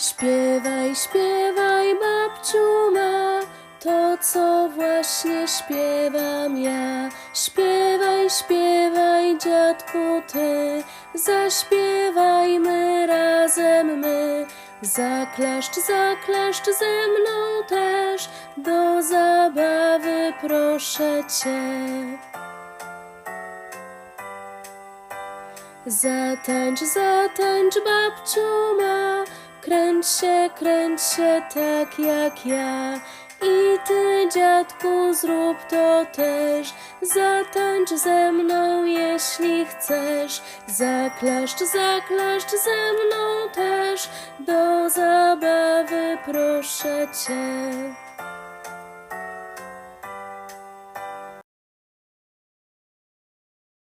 Śpiewaj, śpiewaj, babciu ma, to co właśnie śpiewam ja. Śpiewaj, śpiewaj, dziadku ty, zaśpiewajmy razem my. Zaklaszcz, zaklaszcz ze mną też, do zabawy proszę cię. Zatańcz, zatańcz, babciu ma, kręć się, kręć się tak jak ja. I ty, dziadku, zrób to też. Zatańcz ze mną, jeśli chcesz. Zaklaszcz, zaklaszcz ze mną też. Do zabawy proszę cię.